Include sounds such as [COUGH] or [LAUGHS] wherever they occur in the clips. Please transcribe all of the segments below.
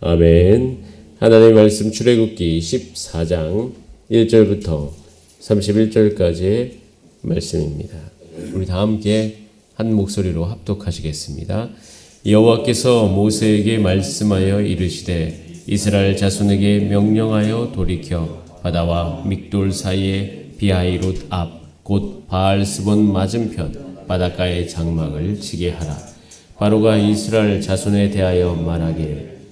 아멘. 하나님의 말씀 출애굽기 14장 1절부터 31절까지의 말씀입니다. 우리 다 함께 한 목소리로 합독하시겠습니다. 여호와께서 모세에게 말씀하여 이르시되 이스라엘 자손에게 명령하여 돌이켜 바다와 믹돌 사이에 비하이롯 앞 곧 바알스본 맞은편 바닷가에 장막을 치게 하라. 바로가 이스라엘 자손에 대하여 말하기를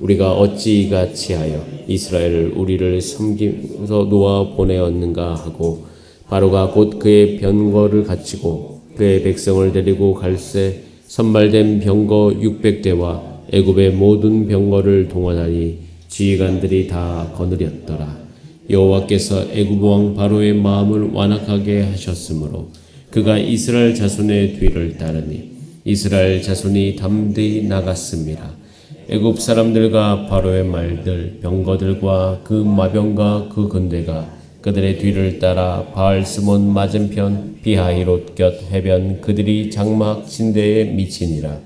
우리가 어찌 이같이 하여 이스라엘을 우리를 섬기면서 놓아 보내었는가 하고 바로가 곧 그의 병거를 갖추고 그의 백성을 데리고 갈새 선발된 병거 600대와 애굽의 모든 병거를 동원하니 지휘관들이 다 거느렸더라. 여호와께서 애굽 왕 바로의 마음을 완악하게 하셨으므로 그가 이스라엘 자손의 뒤를 따르니 이스라엘 자손이 담대히 나갔습니다. 애굽 사람들과 바로의 말들 병거들과 그 마병과 그 군대가 그들의 뒤를 따라 바알스몬 맞은편 비하이롯 곁 해변 그들이 장막 진대에 미치니라.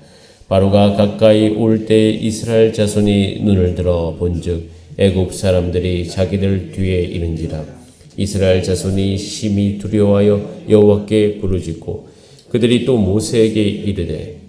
바로가 가까이 올 때 이스라엘 자손이 눈을 들어 본즉 애굽 사람들이 자기들 뒤에 이른지라. 이스라엘 자손이 심히 두려워하여 여호와께 부르짖고 그들이 또 모세에게 이르되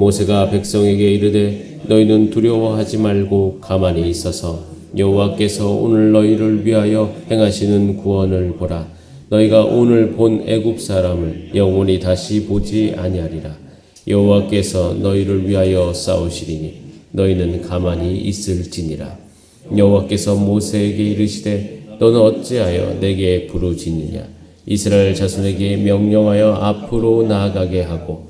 모세가 백성에게 이르되 너희는 두려워하지 말고 가만히 있어서 여호와께서 오늘 너희를 위하여 행하시는 구원을 보라. 너희가 오늘 본 애굽 사람을 영원히 다시 보지 아니하리라. 여호와께서 너희를 위하여 싸우시리니 너희는 가만히 있을지니라. 여호와께서 모세에게 이르시되 너는 어찌하여 내게 부르짖느냐? 이스라엘 자손에게 명령하여 앞으로 나아가게 하고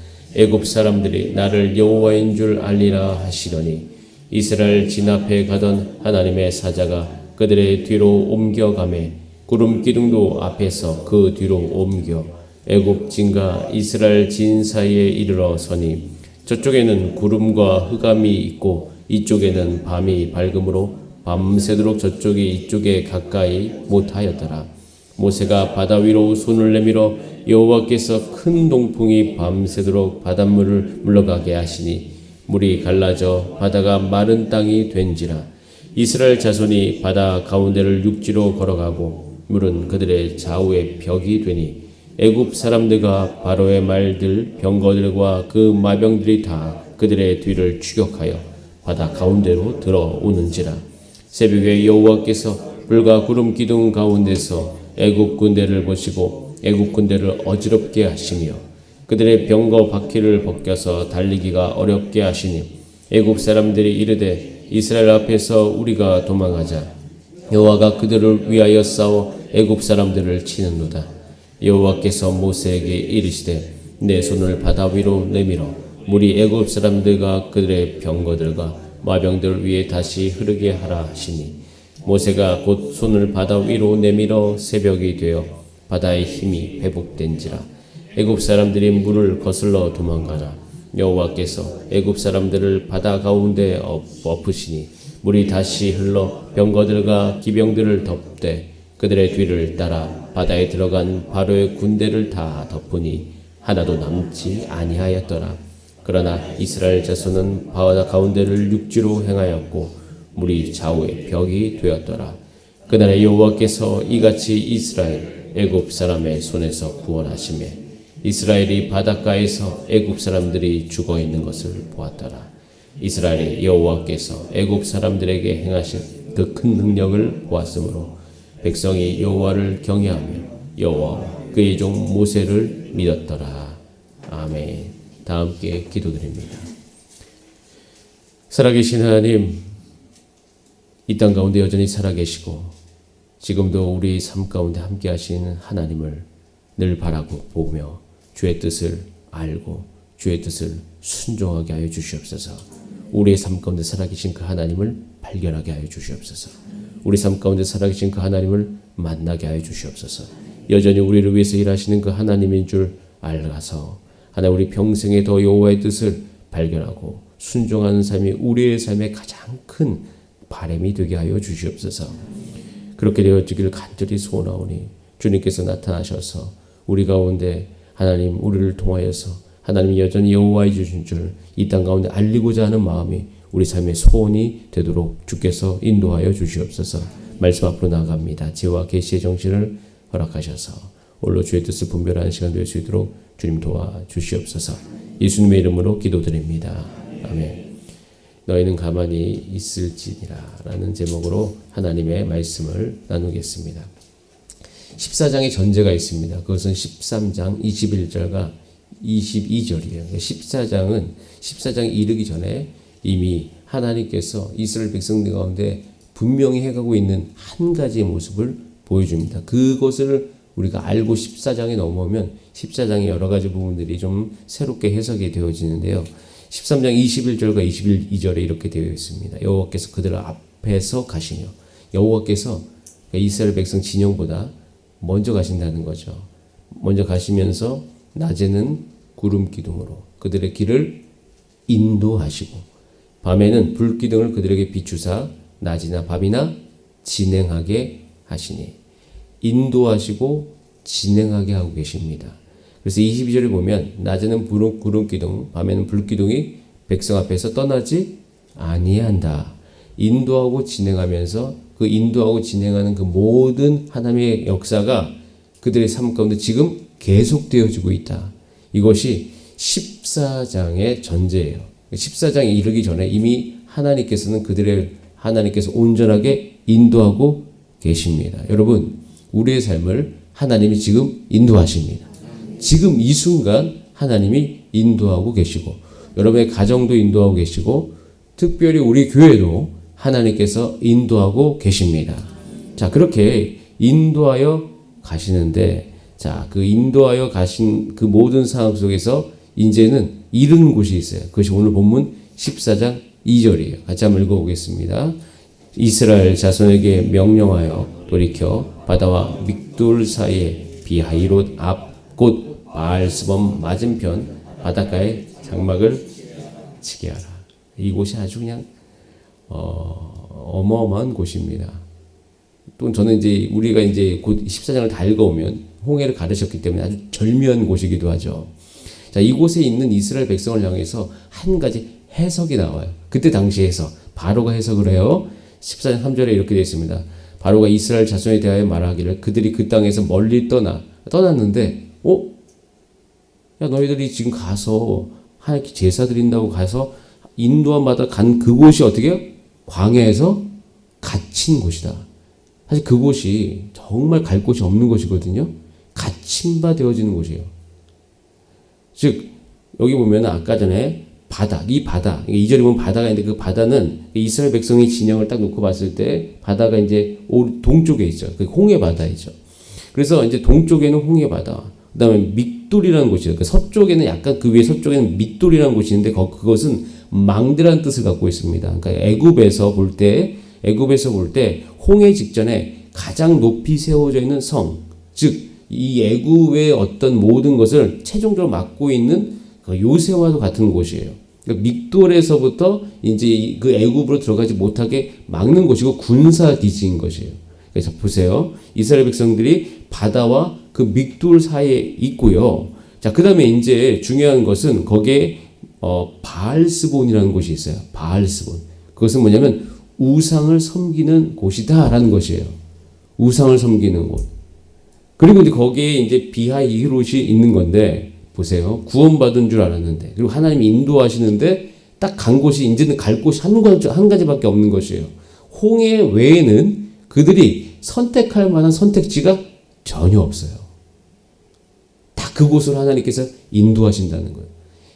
애굽 사람들이 나를 여호와인 줄 알리라 하시더니 이스라엘 진앞에 가던 하나님의 사자가 그들의 뒤로 옮겨가매 구름 기둥도 앞에서 그 뒤로 옮겨 애굽 진과 이스라엘 진 사이에 이르러 서니 저쪽에는 구름과 흑암이 있고 이쪽에는 밤이 밝음으로 밤새도록 저쪽이 이쪽에 가까이 못하였더라. 모세가 바다 위로 손을 내밀어 여호와께서 큰 동풍이 밤새도록 바닷물을 물러가게 하시니 물이 갈라져 바다가 마른 땅이 된지라. 이스라엘 자손이 바다 가운데를 육지로 걸어가고 물은 그들의 좌우에 벽이 되니 애굽 사람들과 바로의 말들 병거들과 그 마병들이 다 그들의 뒤를 추격하여 바다 가운데로 들어오는지라. 새벽에 여호와께서 불과 구름 기둥 가운데서 애굽 군대를 보시고 애굽 군대를 어지럽게 하시며 그들의 병거 바퀴를 벗겨서 달리기가 어렵게 하시니 애굽 사람들이 이르되 이스라엘 앞에서 우리가 도망하자. 여호와가 그들을 위하여 싸워 애굽 사람들을 치는도다. 여호와께서 모세에게 이르시되 내 손을 바다 위로 내밀어 물이 애굽 사람들과 그들의 병거들과 마병들 위에 다시 흐르게 하라 하시니 모세가 곧 손을 바다 위로 내밀어 새벽이 되어 바다의 힘이 회복된지라 애굽 사람들이 물을 거슬러 도망가나 여호와께서 애굽 사람들을 바다 가운데 엎으시니 물이 다시 흘러 병거들과 기병들을 덮되 그들의 뒤를 따라 바다에 들어간 바로의 군대를 다 덮으니 하나도 남지 아니하였더라. 그러나 이스라엘 자손은 바다 가운데를 육지로 행하였고 물이 좌우에 벽이 되었더라. 그날에 여호와께서 이같이 이스라엘 애굽 사람의 손에서 구원하심에 이스라엘이 바닷가에서 애굽 사람들이 죽어 있는 것을 보았더라. 이스라엘이 여호와께서 애굽 사람들에게 행하신 그 큰 능력을 보았으므로 백성이 여호와를 경외하며 여호와 그의 종 모세를 믿었더라. 아멘. 다 함께 기도드립니다. 살아계신 하나님, 이 땅 가운데 여전히 살아계시고 지금도 우리 삶 가운데 함께 하시는 하나님을 늘 바라고 보며 주의 뜻을 알고 주의 뜻을 순종하게 하여 주시옵소서. 우리의 삶 가운데 살아계신 그 하나님을 발견하게 하여 주시옵소서. 우리 삶 가운데 살아계신 그 하나님을 만나게 하여 주시옵소서. 여전히 우리를 위해서 일하시는 그 하나님인 줄 알아서 하나 우리 평생에 더 여호와의 뜻을 발견하고 순종하는 삶이 우리의 삶의 가장 큰 바람이 되게 하여 주시옵소서. 그렇게 되어지기를 간절히 소원하오니 주님께서 나타나셔서 우리 가운데 하나님 우리를 통하여서 하나님이 여전히 여호와의 주신 줄 이 땅 가운데 알리고자 하는 마음이 우리 삶의 소원이 되도록 주께서 인도하여 주시옵소서. 말씀 앞으로 나갑니다. 지혜와 계시의 정신을 허락하셔서 홀로 주의 뜻을 분별하는 시간 될 수 있도록 주님 도와 주시옵소서. 예수님의 이름으로 기도드립니다. 아멘. 너희는 가만히 있을지니라 라는 제목으로 하나님의 말씀을 나누겠습니다. 14장의 전제가 있습니다. 그것은 13장 21절과 22절이에요. 14장은 14장 이르기 전에 이미 하나님께서 이스라엘 백성들 가운데 분명히 해가고 있는 한 가지의 모습을 보여줍니다. 그것을 우리가 알고 14장에 넘어오면 14장의 여러 가지 부분들이 좀 새롭게 해석이 되어지는데요. 13장 21절과 22절에 이렇게 되어 있습니다. 여호와께서 그들 앞에서 가시며 여호와께서 이스라엘 백성 진영보다 먼저 가신다는 거죠. 먼저 가시면서 낮에는 구름 기둥으로 그들의 길을 인도하시고 밤에는 불 기둥을 그들에게 비추사 낮이나 밤이나 진행하게 하시니 인도하시고 진행하게 하고 계십니다. 그래서 22절에 보면 낮에는 구름, 구름 기둥, 밤에는 불 기둥이 백성 앞에서 떠나지 아니한다. 인도하고 진행하면서 그 인도하고 진행하는 그 모든 하나님의 역사가 그들의 삶 가운데 지금 계속되어지고 있다. 이것이 14장의 전제예요. 14장에 이르기 전에 이미 하나님께서는 그들의 하나님께서 온전하게 인도하고 계십니다. 여러분, 우리의 삶을 하나님이 지금 인도하십니다. 지금 이 순간 하나님이 인도하고 계시고 여러분의 가정도 인도하고 계시고 특별히 우리 교회도 하나님께서 인도하고 계십니다. 자, 그렇게 인도하여 가시는데 자, 그 인도하여 가신 그 모든 상황 속에서 이제는 이른 곳이 있어요. 그것이 오늘 본문 14장 2절이에요. 같이 한번 읽어보겠습니다. 이스라엘 자손에게 명령하여 돌이켜 바다와 믹돌 사이에 비하이롯 앞 곧 바알스범 맞은편 바닷가에 장막을 치게 하라. 이곳이 아주 그냥 어, 어마어마한 곳입니다. 또 저는 이제 우리가 이제 곧 14장을 다 읽어오면 홍해를 가르셨기 때문에 아주 절묘한 곳이기도 하죠. 자, 이곳에 있는 이스라엘 백성을 향해서 한 가지 해석이 나와요. 그때 당시에서 바로가 해석을 해요. 14장 3절에 이렇게 되어 있습니다. 바로가 이스라엘 자손에 대하여 말하기를 그들이 그 땅에서 멀리 떠나 떠났는데 어? 야 너희들이 지금 가서 하나님께 제사 드린다고 가서 인도함 받아 간 그곳이 어떻게 광야에서 갇힌 곳이다. 사실 그곳이 정말 갈 곳이 없는 곳이거든요. 갇힌 바 되어지는 곳이에요. 즉 여기 보면 아까 전에 바다, 이 바다, 이 절에 보면 바다가 있는데 그 바다는 이스라엘 백성의 진영을 딱 놓고 봤을 때 바다가 이제 동쪽에 있죠. 그 홍해 바다이죠. 그래서 이제 동쪽에는 홍해 바다, 그 다음에 믹 돌이라는 곳이요. 그 서쪽에는 약간 그 위에 서쪽에는 밑돌이라는 곳이 있는데 그것은 망대라는 뜻을 갖고 있습니다. 그러니까 애굽에서 볼 때, 애굽에서 볼 때 홍해 직전에 가장 높이 세워져 있는 성, 즉 이 애굽의 어떤 모든 것을 최종적으로 막고 있는 그 요새와도 같은 곳이에요. 그러니까 믹돌에서부터 이제 그 애굽으로 들어가지 못하게 막는 곳이고 군사 기지인 것이에요. 그래서 보세요. 이스라엘 백성들이 바다와 그 믹돌 사이에 있고요. 자, 그 다음에 이제 중요한 것은 거기에 어, 바알스본이라는 곳이 있어요. 바알스본. 그것은 뭐냐면 우상을 섬기는 곳이다라는 것이에요. 우상을 섬기는 곳. 그리고 이제 거기에 이제 비하 이롯이 있는 건데 보세요. 구원받은 줄 알았는데 그리고 하나님이 인도하시는데 딱 간 곳이 이제는 갈 곳이 한, 가지, 한 가지밖에 없는 것이에요. 홍해 외에는 그들이 선택할 만한 선택지가 전혀 없어요. 다 그곳으로 하나님께서 인도하신다는 거예요.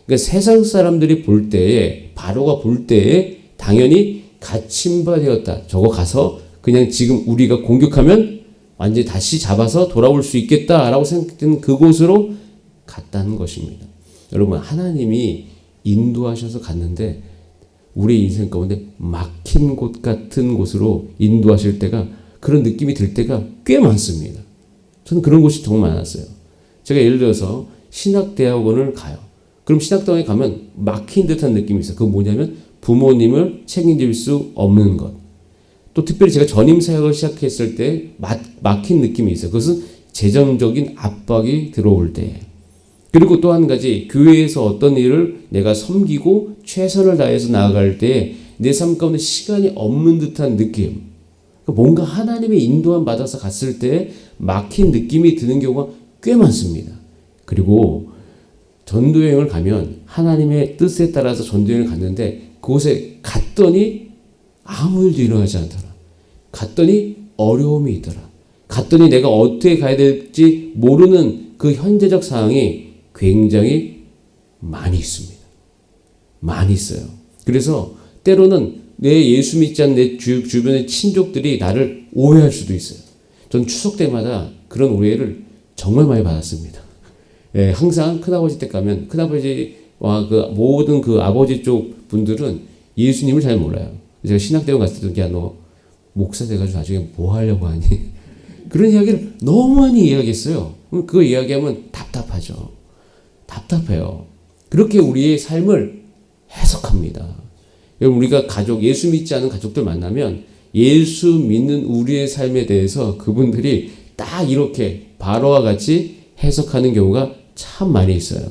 그러니까 세상 사람들이 볼 때에 바로가 볼 때에 당연히 갇힌 바 되었다. 저거 가서 그냥 지금 우리가 공격하면 완전히 다시 잡아서 돌아올 수 있겠다라고 생각되는 그곳으로 갔다는 것입니다. 여러분 하나님이 인도하셔서 갔는데 우리 인생 가운데 막힌 곳 같은 곳으로 인도하실 때가 그런 느낌이 들 때가 꽤 많습니다. 저는 그런 곳이 정말 많았어요. 제가 예를 들어서 신학대학원을 가요. 그럼 신학대학원에 가면 막힌 듯한 느낌이 있어요. 그건 뭐냐면 부모님을 책임질 수 없는 것. 또 특별히 제가 전임 사역을 시작했을 때 막, 막힌 느낌이 있어요. 그것은 재정적인 압박이 들어올 때. 그리고 또 한 가지 교회에서 어떤 일을 내가 섬기고 최선을 다해서 나아갈 때 내 삶 가운데 시간이 없는 듯한 느낌. 그러니까 뭔가 하나님의 인도함 받아서 갔을 때 막힌 느낌이 드는 경우가 꽤 많습니다. 그리고 전도여행을 가면 하나님의 뜻에 따라서 전도여행을 갔는데 그곳에 갔더니 아무 일도 일어나지 않더라. 갔더니 어려움이 있더라. 갔더니 내가 어떻게 가야 될지 모르는 그 현재적 상황이 굉장히 많이 있습니다. 많이 있어요. 그래서 때로는 내 예수 믿지 않는 내 주, 주변의 친족들이 나를 오해할 수도 있어요. 전 추석 때마다 그런 오해를 정말 많이 받았습니다. 예, 항상 큰아버지 댁 가면 큰아버지와 그 모든 그 아버지 쪽 분들은 예수님을 잘 몰라요. 제가 신학대원 갔을 때, 야, 너 목사 돼가지고 나중에 뭐 하려고 하니? [LAUGHS] 그런 이야기를 너무 많이 이야기했어요. 그거 이야기하면 답답하죠. 답답해요. 그렇게 우리의 삶을 해석합니다. 여러분, 우리가 가족, 예수 믿지 않은 가족들 만나면 예수 믿는 우리의 삶에 대해서 그분들이 딱 이렇게 바로와 같이 해석하는 경우가 참 많이 있어요.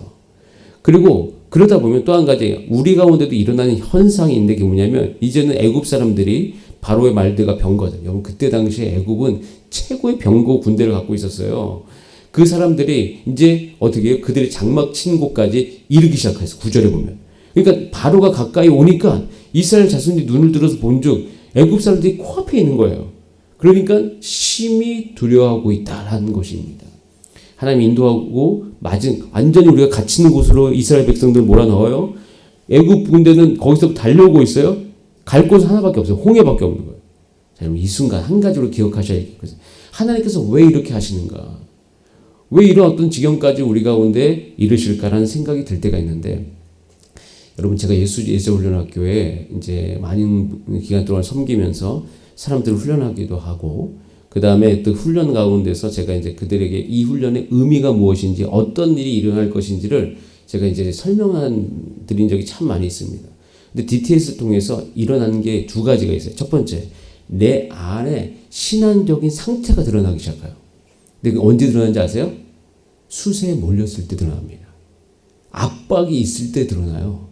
그리고 그러다 보면 또 한 가지 우리 가운데도 일어나는 현상이 있는데 그게 뭐냐면 이제는 애굽 사람들이 바로의 말대가 병거죠. 여러분 그때 당시에 애굽은 최고의 병거 군대를 갖고 있었어요. 그 사람들이 이제 어떻게 해요? 그들이 장막 친 곳까지 이르기 시작해서 구절에 보면. 그러니까 바로가 가까이 오니까 이스라엘 자손이 눈을 들어서 본즉 애굽 사람들이 코앞에 있는 거예요. 그러니까 심히 두려워하고 있다라는 것입니다. 하나님 인도하고 맞은 완전히 우리가 갇히는 곳으로 이스라엘 백성들 몰아넣어요. 애굽 군대는 거기서 달려오고 있어요. 갈 곳은 하나밖에 없어요. 홍해밖에 없는 거예요. 자, 여러분 이 순간 한 가지로 기억하셔야겠거든요. 하나님께서 왜 이렇게 하시는가? 왜 이런 어떤 지경까지 우리 가운데 이르실까라는 생각이 들 때가 있는데 여러분 제가 예수 예수 훈련학교에 이제 많은 기간 동안 섬기면서 사람들을 훈련하기도 하고 그 다음에 또 훈련 가운데서 제가 이제 그들에게 이 훈련의 의미가 무엇인지 어떤 일이 일어날 것인지를 제가 이제 설명한 드린 적이 참 많이 있습니다. 근데 DTS 통해서 일어나는 게두 가지가 있어요. 첫 번째, 내 안에 신앙적인 상태가 드러나기 시작해요. 근데 언제 드러나는지 아세요? 수세에 몰렸을 때 드러납니다. 압박이 있을 때 드러나요.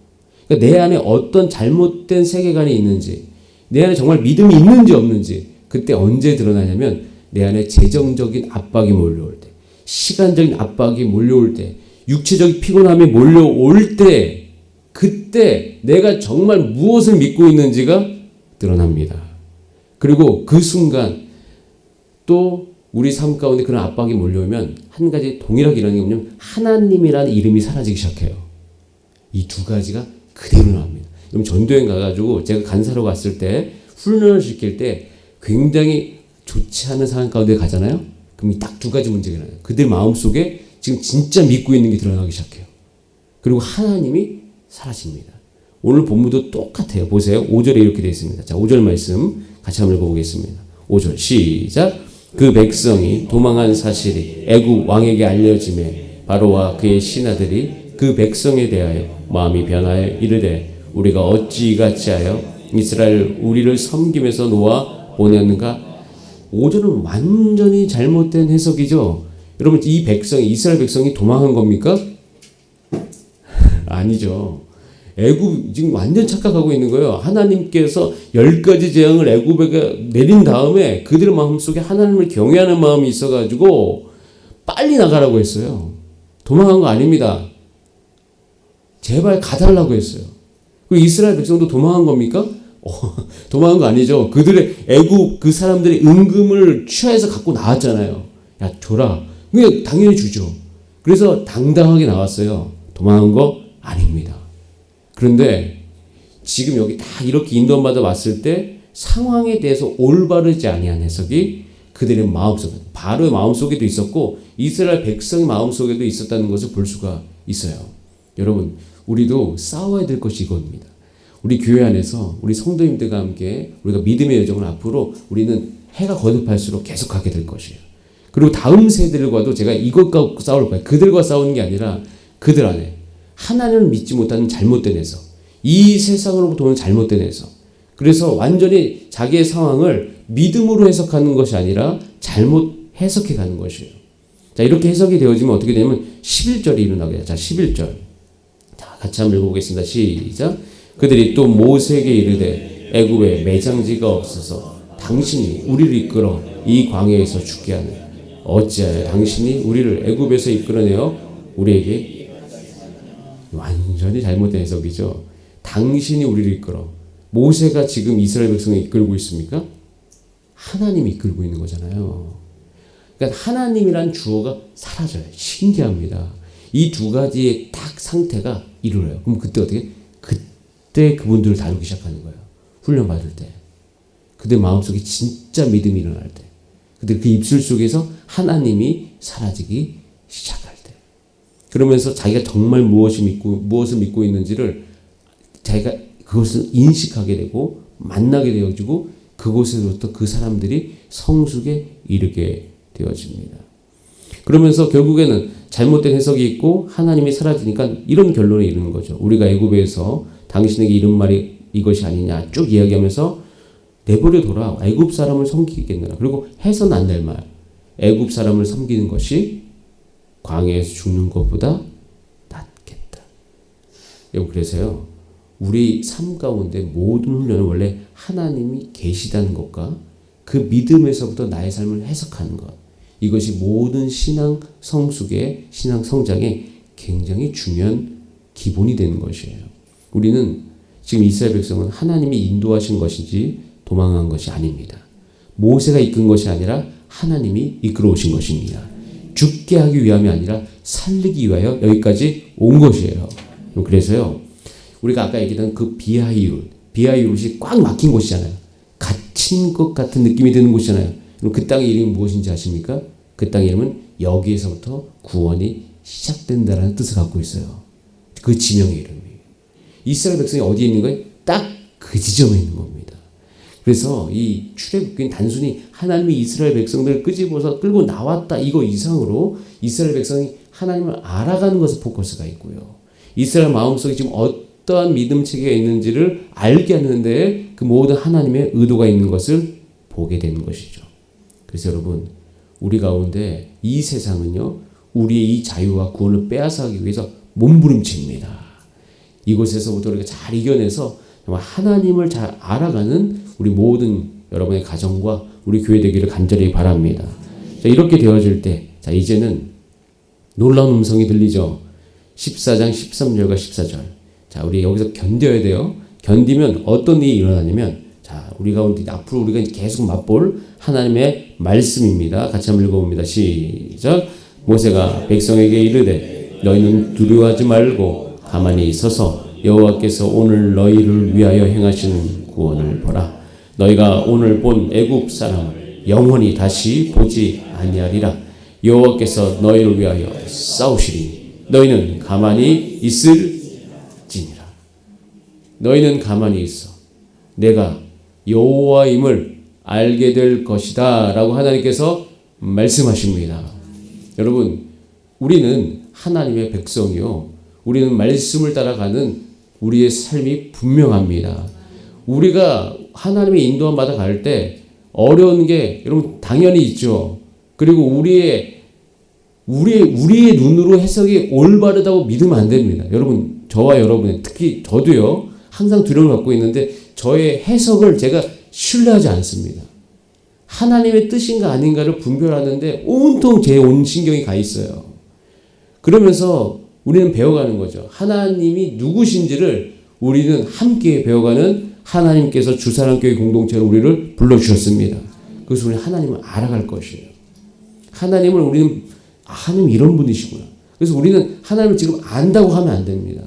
그러니까 내 안에 어떤 잘못된 세계관이 있는지, 내 안에 정말 믿음이 있는지 없는지, 그때 언제 드러나냐면 내 안에 재정적인 압박이 몰려올 때, 시간적인 압박이 몰려올 때, 육체적인 피곤함이 몰려올 때, 그때 내가 정말 무엇을 믿고 있는지가 드러납니다. 그리고 그 순간 또 우리 삶 가운데 그런 압박이 몰려오면 한 가지 동일하게 일어나는 게 뭐냐면 하나님이라는 이름이 사라지기 시작해요. 이 두 가지가 그대로 나옵니다. 그럼 전도행 가가지고 제가 간사로 갔을 때 훈련을 시킬 때 굉장히 좋지 않은 상황 가운데 가잖아요. 그럼 딱 두 가지 문제가 나요. 그들 마음 속에 지금 진짜 믿고 있는 게 드러나기 시작해요. 그리고 하나님이 사라집니다. 오늘 본문도 똑같아요. 보세요. 5절에 이렇게 되어 있습니다. 자, 5절 말씀 같이 한번 읽어보겠습니다. 5절 시작. 그 백성이 도망한 사실이 애굽 왕에게 알려짐에 바로와 그의 신하들이 그 백성에 대하여 마음이 변하여 이르되 우리가 어찌 같이 하여 이스라엘 우리를 섬김에서 놓아 보냈는가 5절은 완전히 잘못된 해석이죠. 여러분 이 백성이 이스라엘 백성이 도망한 겁니까? [LAUGHS] 아니죠. 애굽 지금 완전 착각하고 있는 거예요. 하나님께서 열 가지 재앙을 애굽에게 내린 다음에 그들의 마음 속에 하나님을 경외하는 마음이 있어가지고 빨리 나가라고 했어요. 도망한 거 아닙니다. 제발 가달라고 했어요. 그 이스라엘 백성도 도망한 겁니까? 어, [LAUGHS] 도망한 거 아니죠. 그들의 애굽 그 사람들이 은금을 취하해서 갖고 나왔잖아요. 야 줘라. 그냥 당연히 주죠. 그래서 당당하게 나왔어요. 도망한 거 아닙니다. 그런데 지금 여기 다 이렇게 인도받아 왔을 때 상황에 대해서 올바르지 아니한 해석이 그들의 마음속에 바로의 마음속에도 있었고 이스라엘 백성의 마음속에도 있었다는 것을 볼 수가 있어요. 여러분 우리도 싸워야 될 것이 이겁니다. 우리 교회 안에서 우리 성도님들과 함께 우리가 믿음의 여정을 앞으로 우리는 해가 거듭할수록 계속하게 될 것이에요. 그리고 다음 세대들과도 제가 이것과 싸울 거예요. 그들과 싸우는 게 아니라 그들 안에 하나님을 믿지 못하는 잘못된 해석, 이 세상으로부터 오는 잘못된 해석. 그래서 완전히 자기의 상황을 믿음으로 해석하는 것이 아니라 잘못 해석해 가는 것이에요. 자, 이렇게 해석이 되어지면 어떻게 되냐면 11절이 일어나게 돼요. 자, 11절. 자, 같이 한번 읽어보겠습니다. 시작. 그들이 또 모세에게 이르되 애굽에 매장지가 없어서 당신이 우리를 이끌어 이 광야에서 죽게 하는 어찌하여 당신이 우리를 애굽에서 이끌어내어 우리에게 완전히 잘못된 해석이죠. 당신이 우리를 이끌어 모세가 지금 이스라엘 백성을 이끌고 있습니까? 하나님이 이끌고 있는 거잖아요. 그러니까 하나님이란 주어가 사라져요. 신기합니다. 이 두 가지의 딱 상태가 이루어요. 그럼 그때 어떻게? 그때 그분들을 다루기 시작하는 거예요. 훈련 받을 때. 그들 마음속에 진짜 믿음이 일어날 때. 그들 그 입술 속에서 하나님이 사라지기 시작할 때. 그러면서 자기가 정말 무엇을 믿고 무엇을 믿고 있는지를 자기가 그것을 인식하게 되고 만나게 되어지고 그곳에서부터 그 사람들이 성숙에 이르게 되어집니다. 그러면서 결국에는 잘못된 해석이 있고 하나님이 사라지니까 이런 결론에 이르는 거죠. 우리가 애굽에서 당신에게 이런 말이 이것이 아니냐 쭉 이야기하면서 내버려 둬라 애굽 사람을 섬기겠느라 그리고 해서는 안될 말. 애굽 사람을 섬기는 것이 광야에서 죽는 것보다 낫겠다. 그래서요. 우리 삶 가운데 모든 훈련은 원래 하나님이 계시다는 것과 그 믿음에서부터 나의 삶을 해석하는 것. 이것이 모든 신앙 성숙의 신앙 성장에 굉장히 중요한 기본이 되는 것이에요. 우리는 지금 이스라엘 백성은 하나님이 인도하신 것이지 도망한 것이 아닙니다. 모세가 이끈 것이 아니라 하나님이 이끌어 오신 것입니다. 죽게 하기 위함이 아니라 살리기 위하여 여기까지 온 것이에요. 그래서요, 우리가 아까 얘기했던 그 비하이룻, 비하이룻이 꽉 막힌 곳이잖아요. 갇힌 것 같은 느낌이 드는 곳이잖아요. 그럼 그 땅의 이름이 무엇인지 아십니까? 그 땅의 이름은 여기에서부터 구원이 시작된다라는 뜻을 갖고 있어요. 그 지명의 이름이. 이스라엘 백성이 어디에 있는 거예요? 딱 그 지점에 있는 겁니다. 그래서 이 출애굽기는 단순히 하나님이 이스라엘 백성들을 끄집어서 끌고 나왔다 이거 이상으로 이스라엘 백성이 하나님을 알아가는 것에 포커스가 있고요. 이스라엘 마음속에 지금 어떠한 믿음 체계가 있는지를 알게 하는데 그 모든 하나님의 의도가 있는 것을 보게 되는 것이죠. 그래서 여러분 우리 가운데 이 세상은요 우리의 이 자유와 구원을 빼앗아가기 위해서 몸부림칩니다. 이곳에서부터 우리가 잘 이겨내서 정말 하나님을 잘 알아가는 우리 모든 여러분의 가정과 우리 교회 되기를 간절히 바랍니다. 자, 이렇게 되어질 때, 자, 이제는 놀라운 음성이 들리죠. 14장 13절과 14절. 자, 우리 여기서 견뎌야 돼요. 견디면 어떤 일이 일어나냐면, 자, 우리 가운데 앞으로 우리가 계속 맛볼 하나님의 말씀입니다. 같이 한번 읽어봅니다. 시작. 모세가 백성에게 이르되 너희는 두려워하지 말고 가만히 서서 여호와께서 오늘 너희를 위하여 행하시는 구원을 보라. 너희가 오늘 본 애굽 사람을 영원히 다시 보지 아니하리라. 여호와께서 너희를 위하여 싸우시리. 너희는 가만히 있을지니라. 너희는 가만히 있어. 내가 여호와임을 알게 될 것이다 라고 하나님께서 말씀하십니다. 여러분, 우리는 하나님의 백성이요. 우리는 말씀을 따라가는 우리의 삶이 분명합니다. 우리가 하나님의 인도함 받아 갈 때 어려운 게 여러분 당연히 있죠. 그리고 우리의 우리의 우리의 눈으로 해석이 올바르다고 믿으면 안 됩니다. 여러분 저와 여러분 특히 저도요 항상 두려움을 갖고 있는데 저의 해석을 제가 신뢰하지 않습니다. 하나님의 뜻인가 아닌가를 분별하는데 온통 제 온 신경이 가 있어요. 그러면서 우리는 배워가는 거죠. 하나님이 누구신지를 우리는 함께 배워가는 하나님께서 주사랑교회 공동체로 우리를 불러주셨습니다. 그래서 우리는 하나님을 알아갈 것이에요. 하나님을 우리는 아, 하나님 이런 분이시구나. 그래서 우리는 하나님을 지금 안다고 하면 안 됩니다.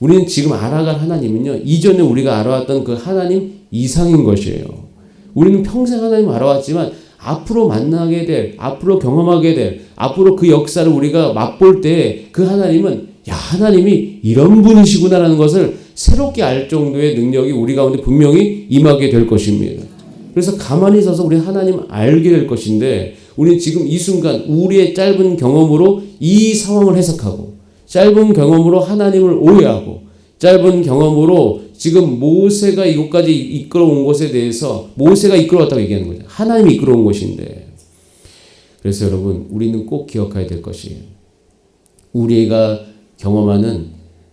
우리는 지금 알아갈 하나님은요, 이전에 우리가 알아왔던 그 하나님 이상인 것이에요. 우리는 평생 하나님 알아왔지만 앞으로 만나게 될, 앞으로 경험하게 될, 앞으로 그 역사를 우리가 맛볼 때 그 하나님은 야, 하나님이 이런 분이시구나라는 것을 새롭게 알 정도의 능력이 우리 가운데 분명히 임하게 될 것입니다. 그래서 가만히 서서 우리 하나님 알게 될 것인데 우리는 지금 이 순간 우리의 짧은 경험으로 이 상황을 해석하고 짧은 경험으로 하나님을 오해하고 짧은 경험으로 지금 모세가 이곳까지 이끌어온 것에 대해서 모세가 이끌어왔다고 얘기하는 거죠. 하나님이 이끌어온 것인데 그래서 여러분 우리는 꼭 기억해야 될 것이 우리가 경험하는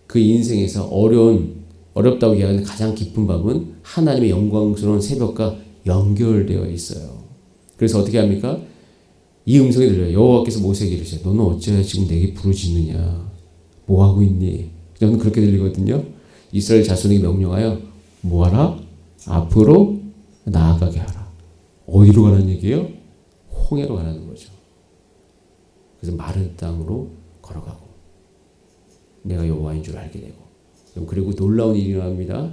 그 인생에서 어려운 어렵다고 얘기하는 가장 깊은 밤은 하나님의 영광스러운 새벽과 연결되어 있어요. 그래서 어떻게 합니까? 이 음성이 들려요. 여호와께서 모세에게 이르시되 너는 어찌하여 지금 내게 부르짖느냐? 뭐 하고 있니? 저는 그렇게 들리거든요. 이스라엘 자손에게 명령하여 뭐하라? 앞으로 나아가게 하라. 어디로 가라는 얘기예요? 홍해로 가라는 거죠. 그래서 마른 땅으로 걸어가고 내가 여호와인 줄 알게 되고 그리고 놀라운 일이 일어납니다.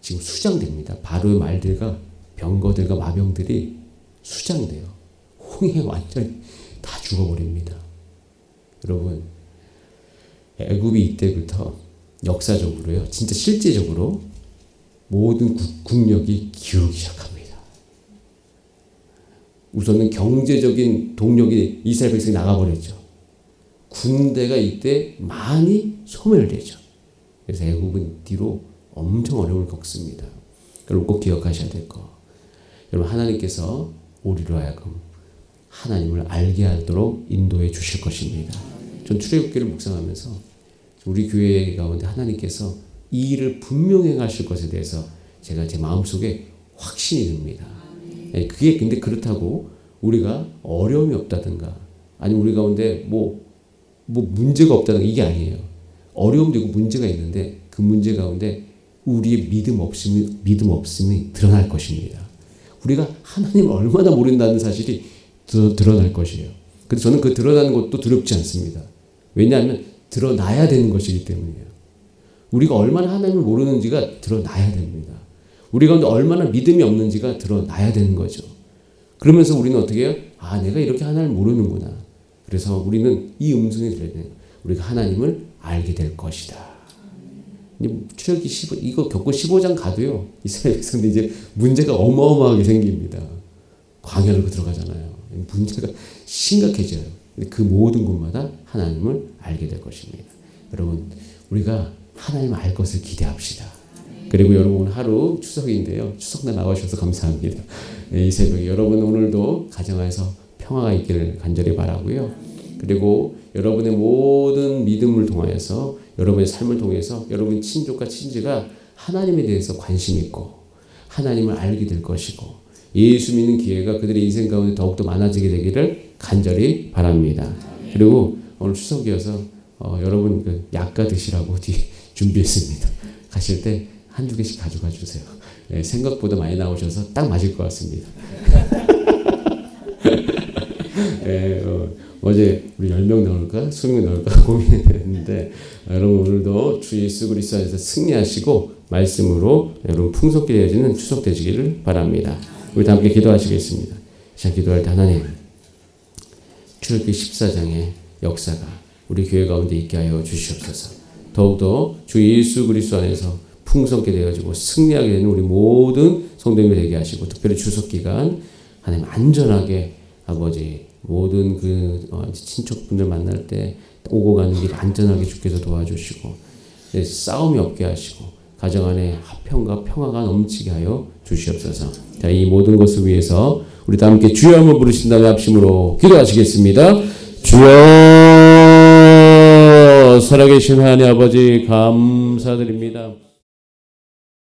지금 수장됩니다. 바로의 말들과 병거들과 마병들이 수장돼요. 홍해 완전히 다 죽어버립니다. 여러분 애굽이 이때부터 역사적으로요. 진짜 실제적으로 모든 국력이 기울기 시작합니다. 우선은 경제적인 동력이 이스라엘 백성이 나가버렸죠. 군대가 이때 많이 소멸되죠. 그래서 애국은 뒤로 엄청 어려움을 겪습니다. 여러분 꼭 기억하셔야 될 거. 여러분 하나님께서 우리로 하여금 하나님을 알게 하도록 인도해 주실 것입니다. 전 출애굽기를 묵상하면서 우리 교회 가운데 하나님께서 이 일을 분명히 하실 것에 대해서 제가 제 마음속에 확신이 듭니다. 예, 그게 근데 그렇다고 우리가 어려움이 없다든가 아니면 우리 가운데 뭐 뭐 문제가 없다는 이게 아니에요. 어려움도 있고 문제가 있는데 그 문제 가운데 우리의 믿음 없음이 믿음 없음이 드러날 것입니다. 우리가 하나님을 얼마나 모른다는 사실이 드러날 것이에요. 근데 저는 그 드러나는 것도 두렵지 않습니다. 왜냐하면 드러나야 되는 것이기 때문이에요. 우리가 얼마나 하나님을 모르는지가 드러나야 됩니다. 우리 가운데 얼마나 믿음이 없는지가 드러나야 되는 거죠. 그러면서 우리는 어떻게 해요? 아, 내가 이렇게 하나님을 모르는구나. 그래서 우리는 이 음성이 들려야 돼요. 우리가 하나님을 알게 될 것이다. 출애굽기 15 이거 겪고 15장 가도요. 이스라엘 백성들 이제 문제가 어마어마하게 생깁니다. 광야로 들어가잖아요. 문제가 심각해져요. 그 모든 곳마다 하나님을 알게 될 것입니다. 여러분, 우리가 하나님을 알 것을 기대합시다. 그리고 여러분 하루 추석인데요. 추석날 나와주셔서 감사합니다. 이 새벽에 여러분 오늘도 가정에서 평화가 있기를 간절히 바라고요. 그리고 여러분의 모든 믿음을 통하여서 여러분의 삶을 통해서 여러분 친족과 친지가 하나님에 대해서 관심 있고 하나님을 알게 될 것이고 예수 믿는 기회가 그들의 인생 가운데 더욱더 많아지게 되기를 간절히 바랍니다. 그리고 오늘 추석이어서 어, 여러분 그 약가 드시라고 뒤 [LAUGHS] 준비했습니다. 가실 때 한두 개씩 가져가 주세요. 네, 생각보다 많이 나오셔서 딱 맞을 것 같습니다. [LAUGHS] 예, 어, 제 우리 10명 나올까? 20명 나올까? [LAUGHS] 고민했는데 여러분 오늘도 주 예수 그리스도 안에서 승리하시고 말씀으로 여러분 풍성게 되어지는 추석 되시기를 바랍니다. 우리 다 함께 기도하시겠습니다. 자 기도할 때 하나님 출애굽기 14장의 역사가 우리 교회 가운데 있게 하여 주시옵소서. 더욱더 주 예수 그리스도 안에서 풍성게 되어지고 승리하게 되는 우리 모든 성도님이 되게 하시고 특별히 추석 기간 하나님 안전하게 아버지 모든 그 어, 친척분들 만날 때 오고 가는 길 안전하게 주께서 도와주시고 싸움이 없게 하시고 가정 안에 화평과 평화가 넘치게 하여 주시옵소서. 자, 이 모든 것을 위해서 우리 다 함께 주여 한번 부르신 다음에 합심으로 기도하시겠습니다. 주여 살아계신 하나님 아버지 감사드립니다.